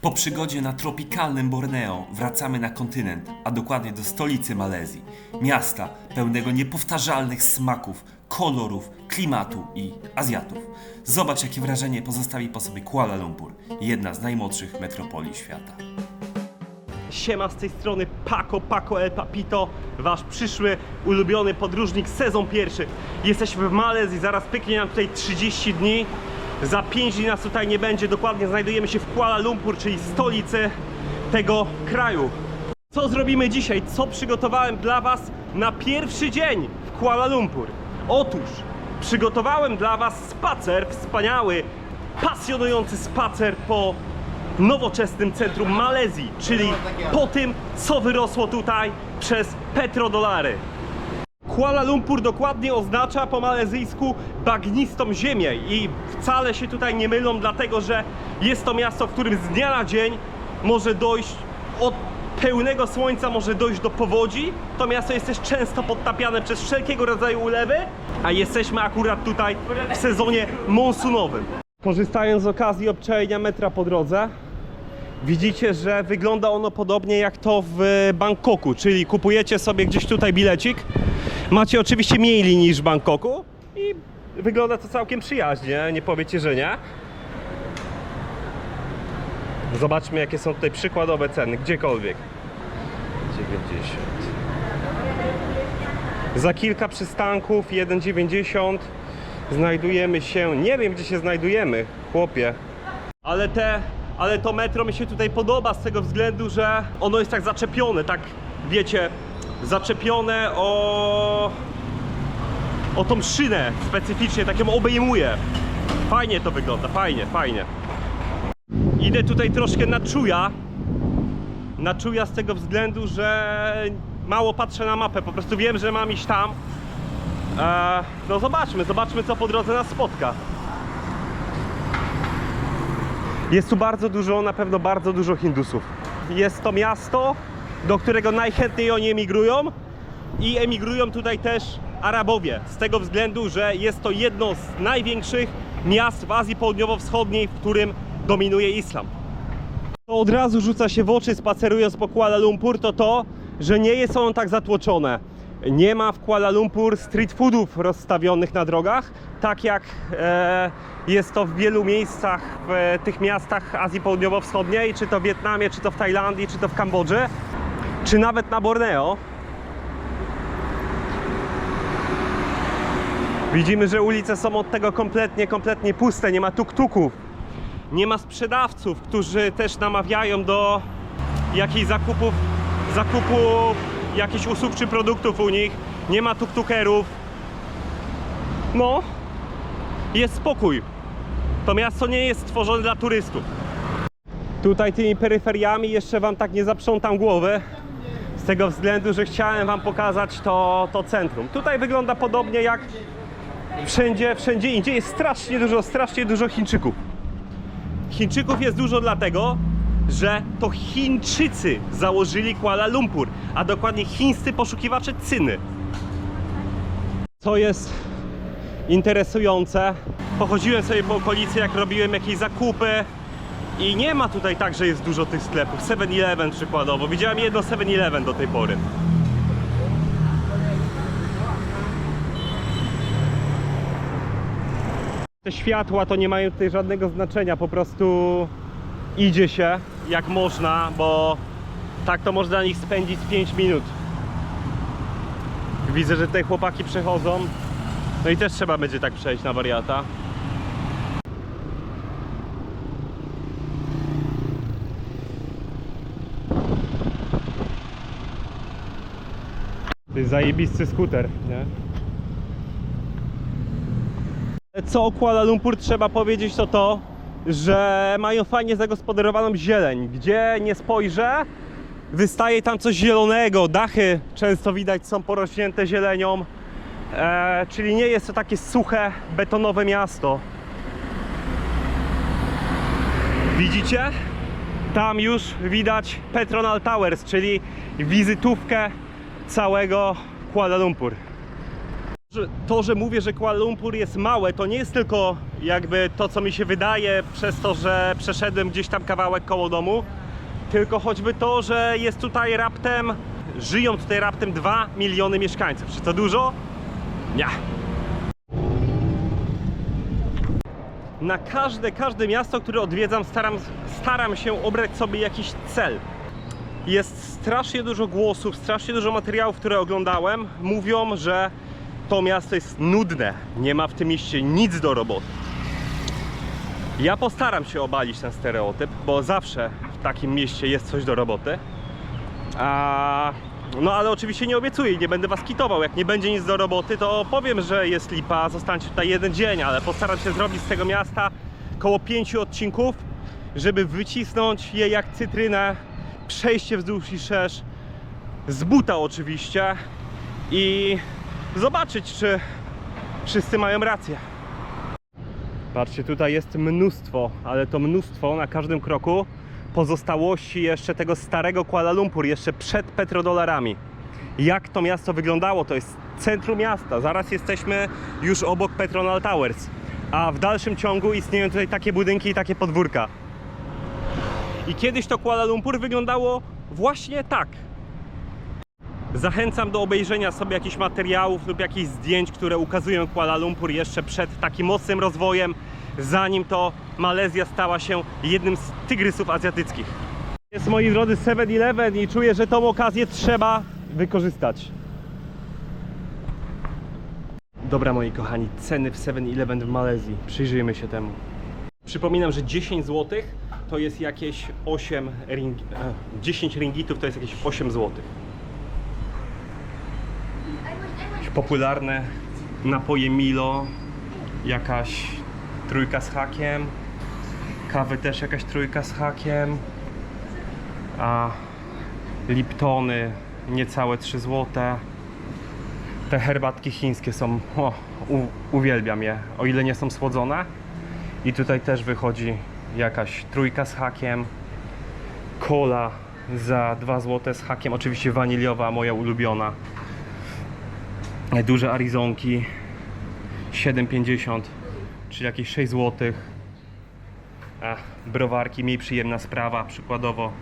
Po przygodzie na tropikalnym Borneo wracamy na kontynent, a dokładnie do stolicy Malezji. Miasta pełnego niepowtarzalnych smaków, kolorów, klimatu i Azjatów. Zobacz, jakie wrażenie pozostawi po sobie Kuala Lumpur, jedna z najmłodszych metropolii świata. Siema z tej strony Paco, Paco El Papito, wasz przyszły ulubiony podróżnik, sezon pierwszy. Jesteśmy w Malezji, zaraz pyknie nam tutaj 30 dni. Za 5 dni nas tutaj nie będzie, dokładnie znajdujemy się w Kuala Lumpur, czyli stolicy tego kraju. Co zrobimy dzisiaj? Co przygotowałem dla was na pierwszy dzień w Kuala Lumpur? Otóż przygotowałem dla was spacer, wspaniały, pasjonujący spacer po nowoczesnym centrum Malezji, czyli po tym, co wyrosło tutaj przez petrodolary. Kuala Lumpur dokładnie oznacza po malezyjsku bagnistą ziemię i wcale się tutaj nie mylą, dlatego że jest to miasto, w którym z dnia na dzień może dojść od pełnego słońca może dojść do powodzi. To miasto jest też często podtapiane przez wszelkiego rodzaju ulewy, a jesteśmy akurat tutaj w sezonie monsunowym. Korzystając z okazji obczajenia metra po drodze, Widzicie, że wygląda ono podobnie jak to w Bangkoku, czyli kupujecie sobie gdzieś tutaj bilecik. Macie oczywiście mniej linii niż w Bangkoku i wygląda to całkiem przyjaźnie, nie powiecie, że nie. Zobaczmy jakie są tutaj przykładowe ceny, gdziekolwiek. 90. Za kilka przystanków, 1,90 znajdujemy się, nie wiem gdzie się znajdujemy, chłopie. Ale te, ale to metro mi się tutaj podoba z tego względu, że ono jest tak zaczepione, tak wiecie, zaczepione o o tą szynę specyficznie, tak ją obejmuje. Fajnie to wygląda, fajnie, fajnie. Idę tutaj troszkę na czuja. Na czuja z tego względu, że mało patrzę na mapę, po prostu wiem, że mam iść tam. Eee, no zobaczmy, zobaczmy co po drodze nas spotka. Jest tu bardzo dużo, na pewno bardzo dużo Hindusów. Jest to miasto, do którego najchętniej oni emigrują i emigrują tutaj też Arabowie, z tego względu, że jest to jedno z największych miast w Azji Południowo-Wschodniej, w którym dominuje islam. To od razu rzuca się w oczy spacerując po Kuala Lumpur, to to, że nie jest ono tak zatłoczone. Nie ma w Kuala Lumpur street foodów rozstawionych na drogach, tak jak e, jest to w wielu miejscach w e, tych miastach Azji Południowo-Wschodniej, czy to w Wietnamie, czy to w Tajlandii, czy to w Kambodży, czy nawet na Borneo. Widzimy, że ulice są od tego kompletnie, kompletnie puste, nie ma tuk-tuków. Nie ma sprzedawców, którzy też namawiają do jakichś zakupów, zakupu jakichś usług czy produktów u nich. Nie ma tuk-tukerów. No, jest spokój. To miasto nie jest stworzone dla turystów. Tutaj tymi peryferiami jeszcze wam tak nie zaprzątam głowy. Tego względu, że chciałem wam pokazać to, to centrum. Tutaj wygląda podobnie jak wszędzie, wszędzie indziej. Jest strasznie dużo, strasznie dużo Chińczyków. Chińczyków jest dużo dlatego, że to Chińczycy założyli Kuala Lumpur, a dokładnie chińscy poszukiwacze cyny. Co jest interesujące, pochodziłem sobie po okolicy, jak robiłem jakieś zakupy i nie ma tutaj tak, że jest dużo tych sklepów. 7-Eleven przykładowo. Widziałem jedno 7-Eleven do tej pory. Te światła to nie mają tutaj żadnego znaczenia, po prostu idzie się jak można, bo tak to można na nich spędzić 5 minut. Widzę, że tutaj chłopaki przechodzą. No i też trzeba będzie tak przejść na wariata. Zajebisty skuter, nie? Co o Kuala Lumpur trzeba powiedzieć to to, że mają fajnie zagospodarowaną zieleń. Gdzie nie spojrzę, wystaje tam coś zielonego. Dachy często widać są porośnięte zielenią. E, czyli nie jest to takie suche, betonowe miasto. Widzicie? Tam już widać Petronal Towers, czyli wizytówkę całego Kuala Lumpur. To, że mówię, że Kuala Lumpur jest małe, to nie jest tylko jakby to, co mi się wydaje przez to, że przeszedłem gdzieś tam kawałek koło domu, tylko choćby to, że jest tutaj raptem, żyją tutaj raptem 2 miliony mieszkańców. Czy to dużo? Nie. Na każde, każde miasto, które odwiedzam, staram, staram się obrać sobie jakiś cel. Jest strasznie dużo głosów, strasznie dużo materiałów, które oglądałem. Mówią, że to miasto jest nudne, nie ma w tym mieście nic do roboty. Ja postaram się obalić ten stereotyp, bo zawsze w takim mieście jest coś do roboty. A, no ale oczywiście nie obiecuję, nie będę was kitował. Jak nie będzie nic do roboty, to powiem, że jest lipa, zostańcie tutaj jeden dzień, ale postaram się zrobić z tego miasta koło pięciu odcinków, żeby wycisnąć je jak cytrynę, przejście wzdłuż i szerz, z buta oczywiście i zobaczyć, czy wszyscy mają rację. Patrzcie, tutaj jest mnóstwo, ale to mnóstwo na każdym kroku pozostałości jeszcze tego starego Kuala Lumpur, jeszcze przed petrodolarami. Jak to miasto wyglądało? To jest centrum miasta. Zaraz jesteśmy już obok Petronal Towers. A w dalszym ciągu istnieją tutaj takie budynki i takie podwórka. I kiedyś to Kuala Lumpur wyglądało właśnie tak. Zachęcam do obejrzenia sobie jakichś materiałów lub jakichś zdjęć, które ukazują Kuala Lumpur jeszcze przed takim mocnym rozwojem, zanim to Malezja stała się jednym z tygrysów azjatyckich. Jest moi drodzy 7-Eleven i czuję, że tą okazję trzeba wykorzystać. Dobra moi kochani, ceny w 7-Eleven w Malezji. Przyjrzyjmy się temu. Przypominam, że 10 zł to jest jakieś 8 ring... e, 10 ringgitów to jest jakieś 8 zł. Popularne napoje Milo, jakaś trójka z hakiem, kawy też jakaś trójka z hakiem, a Liptony niecałe 3 zł. Te herbatki chińskie są, o, uwielbiam je, o ile nie są słodzone. I tutaj też wychodzi jakaś trójka z hakiem, cola za 2 zł z hakiem, oczywiście waniliowa, moja ulubiona. Duże Arizonki 7,50 czyli jakieś 6 zł. Browarki, mniej przyjemna sprawa, przykładowo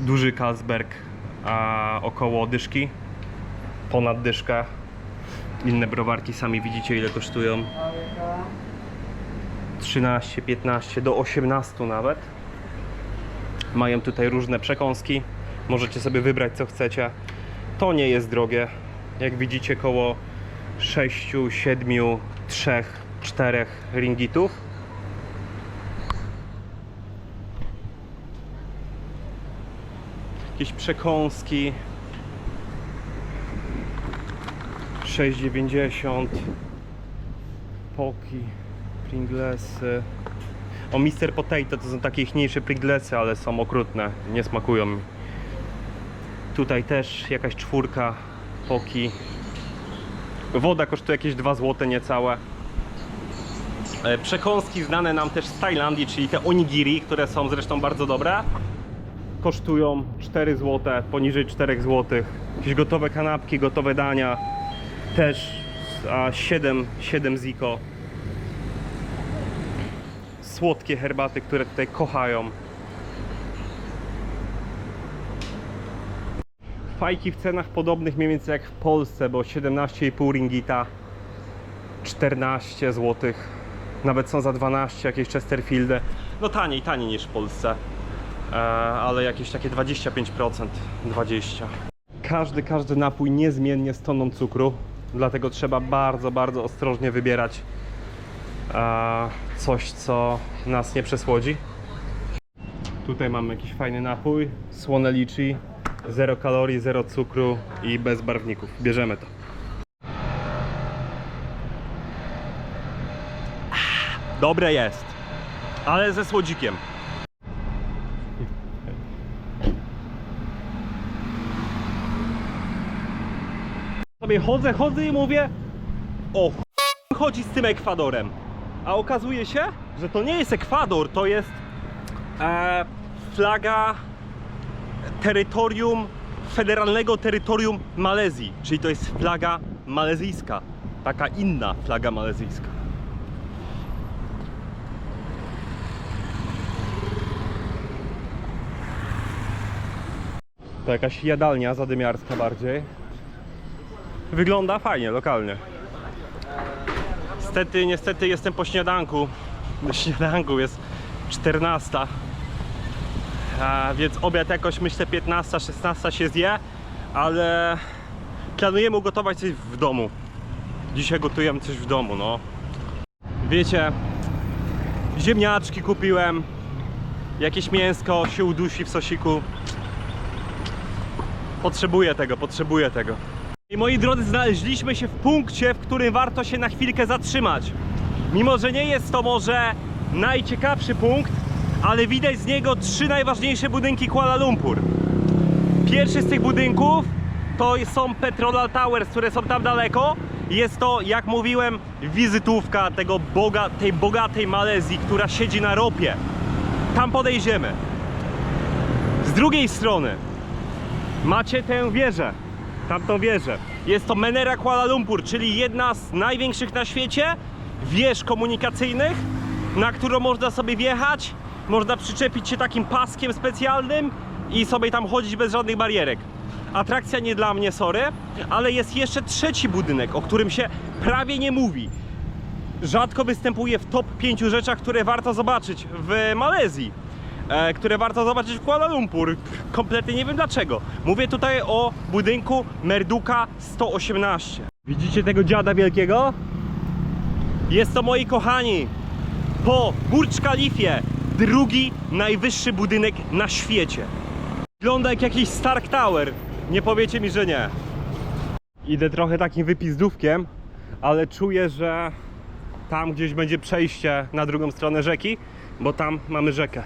duży Carlsberg a około dyszki, ponad dyszkę. Inne browarki sami widzicie ile kosztują. 13, 15 do 18 nawet. Mają tutaj różne przekąski. Możecie sobie wybrać co chcecie. To nie jest drogie. Jak widzicie koło 6, 7, 3, 4 ringgitów. Jakieś przekąski 6,90 Poki, Pringlesy O Mr. Potato to są takie ichniejsze Pringlesy, ale są okrutne, nie smakują mi Tutaj też jakaś czwórka Poki Woda kosztuje jakieś 2 zł niecałe E, Przekąski znane nam też z Tajlandii, czyli te onigiri, które są zresztą bardzo dobre kosztują 4 zł, poniżej 4 zł. Jakieś gotowe kanapki, gotowe dania też a 7, 7 ziko. Słodkie herbaty, które tutaj kochają. Fajki w cenach podobnych mniej więcej jak w Polsce, bo 17,5 ringgita, 14 zł. Nawet są za 12 jakieś Chesterfieldy. No taniej, taniej niż w Polsce. E, ale jakieś takie 25%, 20%. Każdy, każdy napój niezmiennie z toną cukru, dlatego trzeba bardzo, bardzo ostrożnie wybierać coś, co nas nie przesłodzi. Tutaj mamy jakiś fajny napój, słone liczy, zero kalorii, zero cukru i bez barwników. Bierzemy to. Dobre jest, ale ze słodzikiem. chodzę, chodzę i mówię o ch- chodzi z tym Ekwadorem. A okazuje się, że to nie jest Ekwador, to jest e, flaga terytorium, federalnego terytorium Malezji, czyli to jest flaga malezyjska. taka inna flaga malezyjska. To jakaś jadalnia zadymiarska bardziej. Wygląda fajnie, lokalnie. Niestety, niestety jestem po śniadanku. Na śniadanku jest 14. A, więc obiad jakoś myślę 15, 16 się zje, ale planujemy ugotować coś w domu. Dzisiaj gotujemy coś w domu, no. Wiecie, ziemniaczki kupiłem, jakieś mięsko się udusi w sosiku. Potrzebuję tego, potrzebuję tego. I moi drodzy, znaleźliśmy się w punkcie, w którym warto się na chwilkę zatrzymać. Mimo, że nie jest to może najciekawszy punkt, ale widać z niego trzy najważniejsze budynki Kuala Lumpur. Pierwszy z tych budynków to są Petrolal Towers, które są tam daleko. Jest to, jak mówiłem, wizytówka tego boga, tej bogatej Malezji, która siedzi na ropie. Tam podejdziemy. Z drugiej strony macie tę wieżę, tamtą wieżę. Jest to Menera Kuala Lumpur, czyli jedna z największych na świecie wież komunikacyjnych, na którą można sobie wjechać, można przyczepić się takim paskiem specjalnym i sobie tam chodzić bez żadnych barierek. Atrakcja nie dla mnie, sorry, ale jest jeszcze trzeci budynek, o którym się prawie nie mówi. Rzadko występuje w top 5 rzeczach, które warto zobaczyć w Malezji e, które warto zobaczyć w Kuala Lumpur. Kompletnie nie wiem dlaczego. Mówię tutaj o budynku Merduka 118. Widzicie tego dziada wielkiego? Jest to, moi kochani, po Burj Khalifie drugi najwyższy budynek na świecie. Wygląda jak jakiś Stark Tower. Nie powiecie mi, że nie. Idę trochę takim wypizdówkiem, ale czuję, że tam gdzieś będzie przejście na drugą stronę rzeki, bo tam mamy rzekę.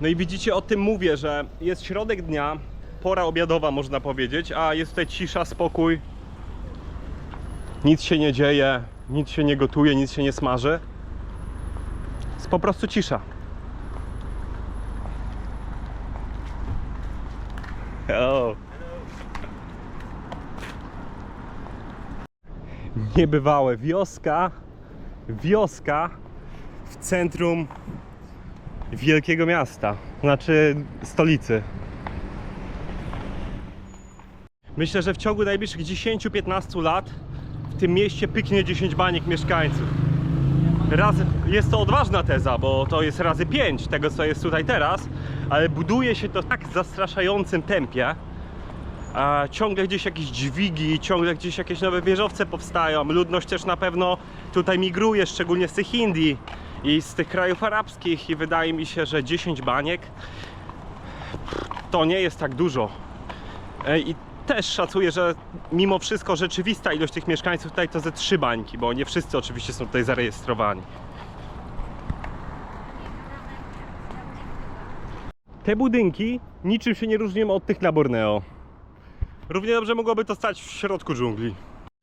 No i widzicie, o tym mówię, że jest środek dnia, pora obiadowa można powiedzieć, a jest tutaj cisza, spokój. Nic się nie dzieje, nic się nie gotuje, nic się nie smaży. Jest po prostu cisza. Hello. Niebywałe wioska, wioska w centrum wielkiego miasta, znaczy stolicy. Myślę, że w ciągu najbliższych 10-15 lat w tym mieście pyknie 10 baniek mieszkańców. Razy, jest to odważna teza, bo to jest razy 5 tego, co jest tutaj teraz, ale buduje się to w tak zastraszającym tempie. A ciągle gdzieś jakieś dźwigi, ciągle gdzieś jakieś nowe wieżowce powstają. Ludność też na pewno tutaj migruje, szczególnie z tych Indii i z tych krajów arabskich i wydaje mi się, że 10 baniek to nie jest tak dużo. E, I też szacuję, że mimo wszystko rzeczywista ilość tych mieszkańców tutaj to ze 3 bańki, bo nie wszyscy oczywiście są tutaj zarejestrowani. Te budynki niczym się nie różnią od tych na Borneo. Równie dobrze mogłoby to stać w środku dżungli.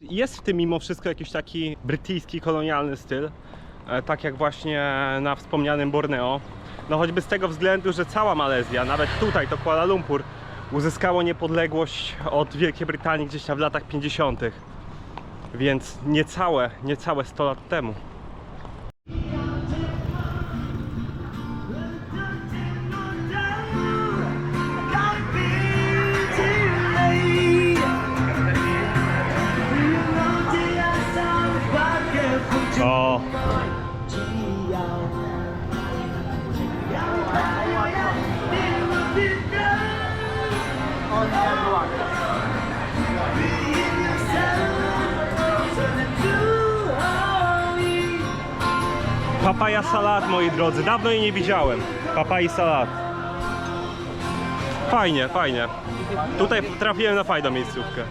Jest w tym mimo wszystko jakiś taki brytyjski, kolonialny styl, tak jak właśnie na wspomnianym Borneo. No choćby z tego względu, że cała Malezja, nawet tutaj to Kuala Lumpur, uzyskało niepodległość od Wielkiej Brytanii gdzieś tam w latach 50. Więc niecałe, niecałe 100 lat temu. Papaja salat, moi drodzy. Dawno jej nie widziałem. Papai salat. Fajnie, fajnie. Tutaj trafiłem na fajną miejscówkę.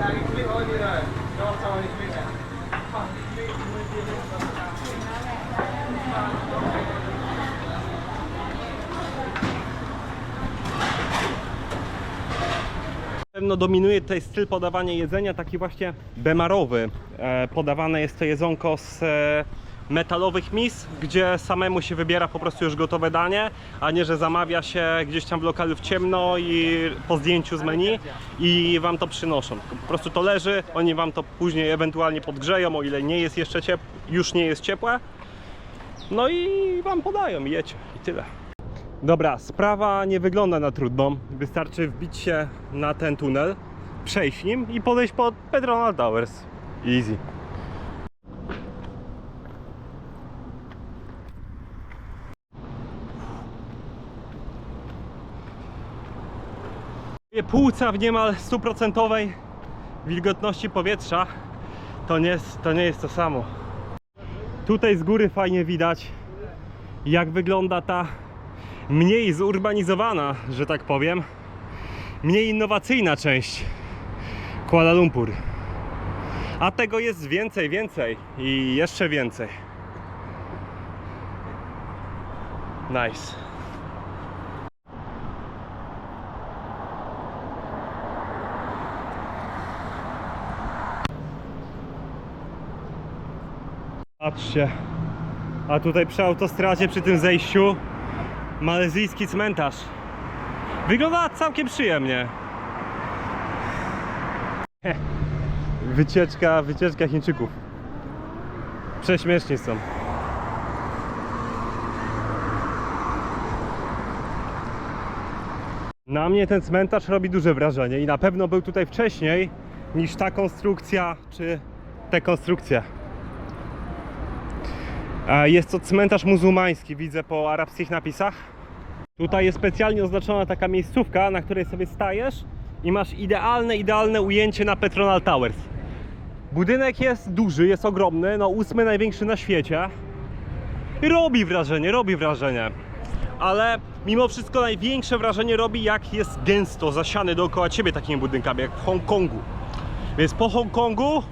Na pewno dominuje tutaj styl podawania jedzenia, taki właśnie bemarowy. E, podawane jest to jedzonko z e, metalowych mis, gdzie samemu się wybiera po prostu już gotowe danie, a nie, że zamawia się gdzieś tam w lokalu w ciemno i po zdjęciu z menu i wam to przynoszą. Po prostu to leży, oni wam to później ewentualnie podgrzeją, o ile nie jest jeszcze ciep już nie jest ciepłe. No i wam podają i i tyle. Dobra, sprawa nie wygląda na trudną. Wystarczy wbić się na ten tunel, przejść nim i podejść pod Pedronal Towers. Easy. Płuca w niemal stuprocentowej wilgotności powietrza to nie, jest, to nie jest to samo. Tutaj z góry fajnie widać, jak wygląda ta mniej zurbanizowana, że tak powiem, mniej innowacyjna część Kuala Lumpur. A tego jest więcej, więcej i jeszcze więcej. Nice. Patrzcie. A tutaj przy autostradzie, przy tym zejściu, malezyjski cmentarz. Wygląda całkiem przyjemnie. Wycieczka, wycieczka Chińczyków. Prześmieszni są. Na mnie ten cmentarz robi duże wrażenie i na pewno był tutaj wcześniej niż ta konstrukcja czy te konstrukcje. Jest to cmentarz muzułmański, widzę po arabskich napisach. Tutaj jest specjalnie oznaczona taka miejscówka, na której sobie stajesz i masz idealne, idealne ujęcie na Petronal Towers. Budynek jest duży, jest ogromny, no ósmy największy na świecie. I robi wrażenie, robi wrażenie. Ale mimo wszystko największe wrażenie robi jak jest gęsto zasiany dookoła ciebie takimi budynkami, jak w Hongkongu. Więc po Hongkongu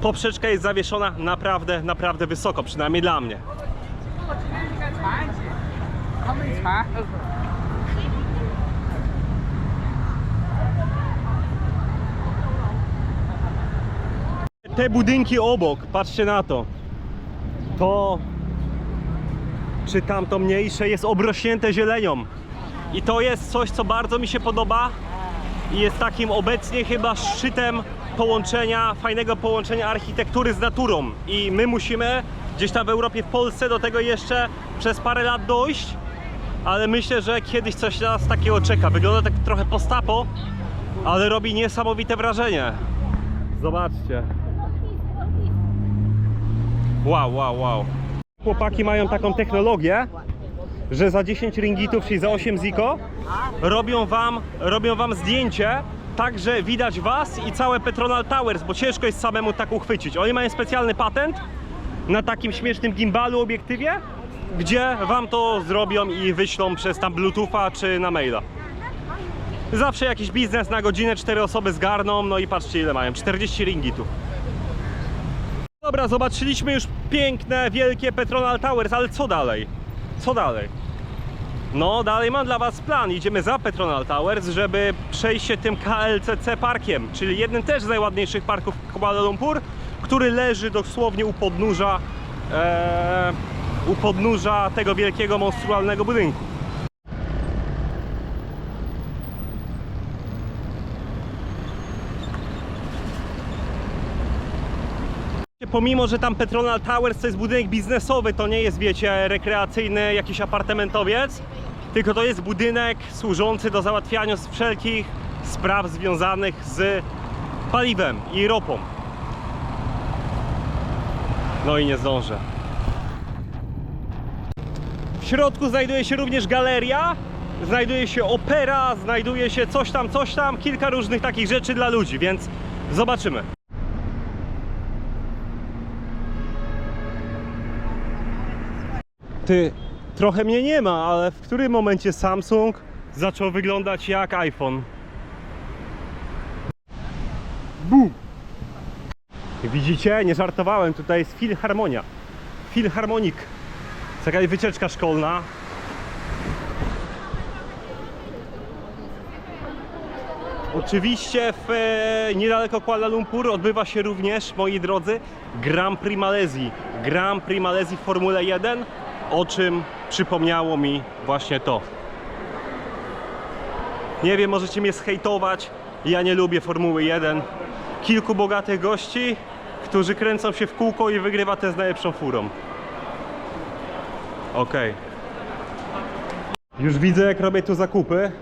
poprzeczka jest zawieszona naprawdę, naprawdę wysoko, przynajmniej dla mnie. Te budynki obok, patrzcie na to. To czy tamto mniejsze jest obrośnięte zielenią. I to jest coś, co bardzo mi się podoba i jest takim obecnie chyba szczytem połączenia, fajnego połączenia architektury z naturą. I my musimy gdzieś tam w Europie, w Polsce do tego jeszcze przez parę lat dojść, ale myślę, że kiedyś coś nas takiego czeka. Wygląda tak trochę postapo, ale robi niesamowite wrażenie. Zobaczcie. Wow, wow, wow. Chłopaki mają taką technologię, że za 10 ringitów, czyli za 8 ziko, robią wam, robią wam zdjęcie, tak że widać was i całe Petronal Towers, bo ciężko jest samemu tak uchwycić. Oni mają specjalny patent na takim śmiesznym gimbalu obiektywie, gdzie wam to zrobią i wyślą przez tam Bluetootha czy na maila. Zawsze jakiś biznes na godzinę, cztery osoby zgarną, no i patrzcie ile mają, 40 ringitów. Dobra, zobaczyliśmy już piękne, wielkie Petronal Towers, ale co dalej? Co dalej? No, dalej mam dla Was plan. Idziemy za Petronal Towers, żeby przejść się tym KLCC parkiem, czyli jednym też z najładniejszych parków Kuala Lumpur, który leży dosłownie u podnóża, e, u podnóża tego wielkiego, monstrualnego budynku. Pomimo, że tam Petronal Towers to jest budynek biznesowy, to nie jest, wiecie, rekreacyjny jakiś apartamentowiec, tylko to jest budynek służący do załatwiania wszelkich spraw związanych z paliwem i ropą. No i nie zdążę. W środku znajduje się również galeria, znajduje się opera, znajduje się coś tam, coś tam, kilka różnych takich rzeczy dla ludzi, więc zobaczymy. Ty, trochę mnie nie ma, ale w którym momencie Samsung zaczął wyglądać jak iPhone? Bum! Widzicie? Nie żartowałem, tutaj jest Filharmonia. Filharmonik. Taka wycieczka szkolna. Oczywiście w, e, niedaleko Kuala Lumpur odbywa się również, moi drodzy, Grand Prix Malezji. Grand Prix Malezji w Formule 1, o czym przypomniało mi właśnie to. Nie wiem, możecie mnie zhejtować, ja nie lubię Formuły 1. Kilku bogatych gości, którzy kręcą się w kółko i wygrywa ten z najlepszą furą. Okej. Już widzę, jak robię tu zakupy.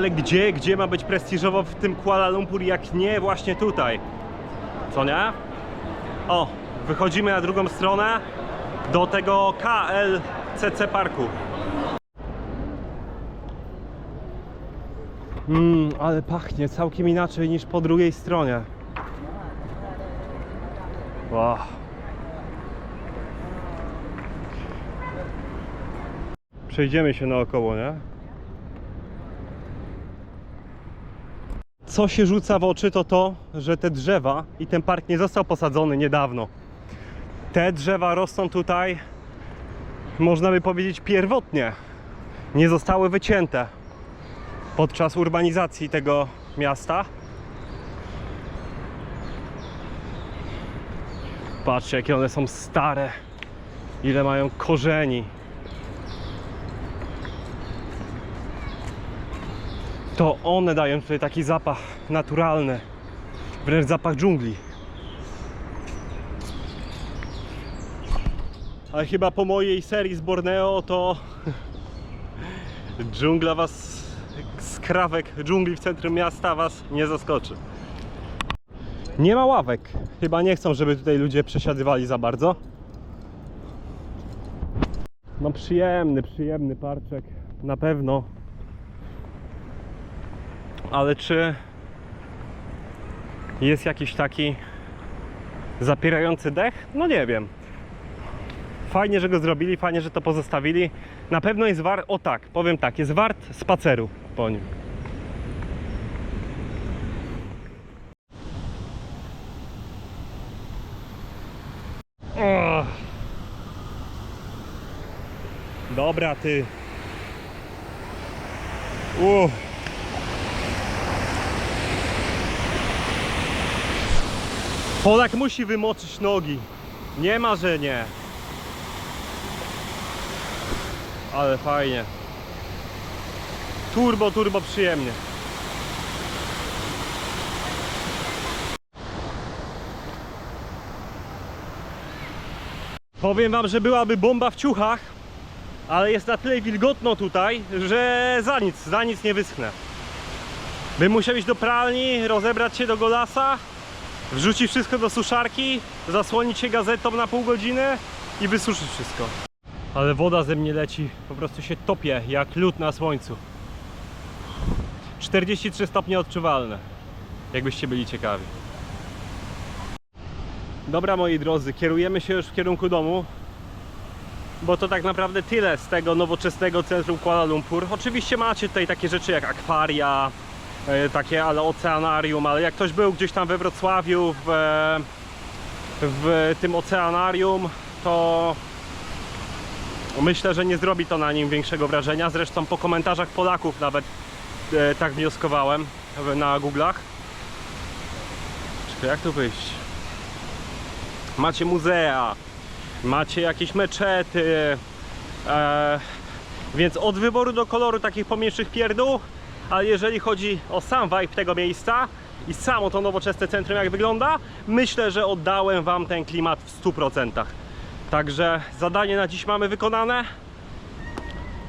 Ale gdzie, gdzie ma być prestiżowo w tym Kuala Lumpur, jak nie właśnie tutaj? Co nie? O, wychodzimy na drugą stronę do tego KLCC Parku. Mmm, ale pachnie całkiem inaczej niż po drugiej stronie. Wow. Przejdziemy się naokoło, nie? Co się rzuca w oczy to to, że te drzewa i ten park nie został posadzony niedawno. Te drzewa rosną tutaj, można by powiedzieć, pierwotnie. Nie zostały wycięte podczas urbanizacji tego miasta. Patrzcie, jakie one są stare, ile mają korzeni. To one dają tutaj taki zapach naturalny, wręcz zapach dżungli. Ale chyba po mojej serii z Borneo to dżungla was, skrawek dżungli w centrum miasta was nie zaskoczy. Nie ma ławek. Chyba nie chcą, żeby tutaj ludzie przesiadywali za bardzo. No przyjemny, przyjemny parczek. Na pewno. Ale czy jest jakiś taki zapierający dech? No nie wiem. Fajnie, że go zrobili, fajnie, że to pozostawili. Na pewno jest wart, o tak, powiem tak, jest wart spaceru po nim. Ugh. Dobra, ty. Uff. Polak musi wymoczyć nogi. Nie ma, że nie. Ale fajnie. Turbo, turbo przyjemnie. Powiem wam, że byłaby bomba w ciuchach, ale jest na tyle wilgotno tutaj, że za nic, za nic nie wyschnę. Bym musiał iść do pralni, rozebrać się do golasa, wrzucić wszystko do suszarki, zasłonić się gazetą na pół godziny i wysuszyć wszystko. Ale woda ze mnie leci, po prostu się topię jak lód na słońcu. 43 stopnie odczuwalne, jakbyście byli ciekawi. Dobra moi drodzy, kierujemy się już w kierunku domu, bo to tak naprawdę tyle z tego nowoczesnego centrum Kuala Lumpur. Oczywiście macie tutaj takie rzeczy jak akwaria, takie ale oceanarium, ale jak ktoś był gdzieś tam we Wrocławiu w, e, w tym oceanarium, to myślę, że nie zrobi to na nim większego wrażenia. Zresztą po komentarzach Polaków nawet e, tak wnioskowałem na Google'ach. Czekaj, jak tu wyjść? Macie muzea, macie jakieś meczety, e, więc od wyboru do koloru takich pomniejszych pierdół, ale jeżeli chodzi o sam vibe tego miejsca i samo to nowoczesne centrum jak wygląda, myślę, że oddałem Wam ten klimat w 100%. Także zadanie na dziś mamy wykonane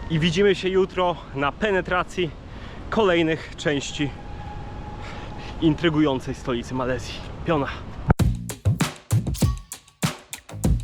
i widzimy się jutro na penetracji kolejnych części intrygującej stolicy Malezji. Piona.